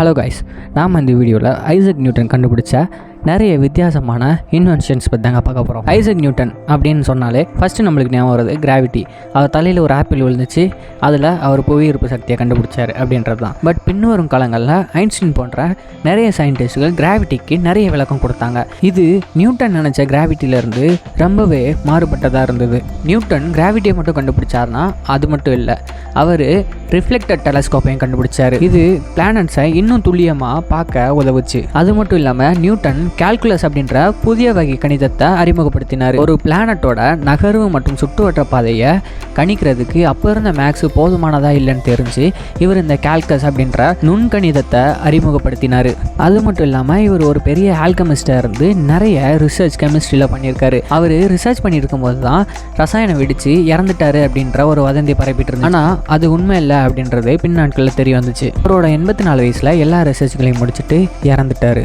Hello guys நாம் இந்த வீடியோவில் ஐசக் நியூட்டன் கண்டுபிடிச்ச நிறைய வித்தியாசமான இன்வென்ஷன்ஸ் பற்றி தாங்க பார்க்க போகிறோம் ஐசக் நியூட்டன் அப்படின்னு சொன்னாலே ஃபஸ்ட்டு நம்மளுக்கு ஞாபகம் வருது கிராவிட்டி அவர் தலையில் ஒரு ஆப்பிள் விழுந்துச்சு அதில் அவர் புவியீர்ப்பு சக்தியை கண்டுபிடிச்சார் அப்படின்றது தான். பட் பின்வரும் காலங்களில் ஐன்ஸ்டீன் போன்ற நிறைய சயின்டிஸ்ட்கள் கிராவிட்டிக்கு நிறைய விளக்கம் கொடுத்தாங்க. இது நியூட்டன் நினச்ச கிராவிட்டியிலேருந்து ரொம்பவே மாறுபட்டதாக இருந்தது. நியூட்டன் கிராவிட்டியை மட்டும் கண்டுபிடிச்சார்னா அது மட்டும் இல்லை அவர் ரிஃப்ளெக்டட் டெலஸ்கோப்பையும் கண்டுபிடிச்சாரு. இது பிளானட்ஸை இன்னும் துல்லியமாக பார்க்க உதவுச்சு. அது மட்டும் இல்லாமல் நியூட்டன் கால்குலஸ் அப்படின்ற புதிய வகை கணிதத்தை அறிமுகப்படுத்தினார். ஒரு பிளானட்டோட நகர்வு மற்றும் சுற்றுவட்ட பாதையை கணிக்கிறதுக்கு அப்போ இருந்த மேக்ஸ் போதுமானதா இல்லைன்னு தெரிஞ்சு இவர் இந்த கால்குலஸ் அப்படின்ற நுண்கணிதத்தை அறிமுகப்படுத்தினார். அது மட்டும் இல்லாமல் இவர் ஒரு பெரிய ஆல்கமிஸ்டாக இருந்து நிறைய ரிசர்ச் கெமிஸ்ட்ரியில் பண்ணியிருக்காரு. அவர் ரிசர்ச் பண்ணியிருக்கும் போது தான் ரசாயனம் வெடித்து இறந்துட்டாரு அப்படின்ற ஒரு வதந்தி பரப்பிட்டு இருந்தது ஆனால் அது உண்மை இல்லை அப்படின்றது பின்னாட்களில் தெரிய வந்துச்சு. அவரோட எண்பத்தி நாலு வயசில் எல்லா ரிசர்ச்களையும் முடிச்சுட்டு இறந்துட்டாரு.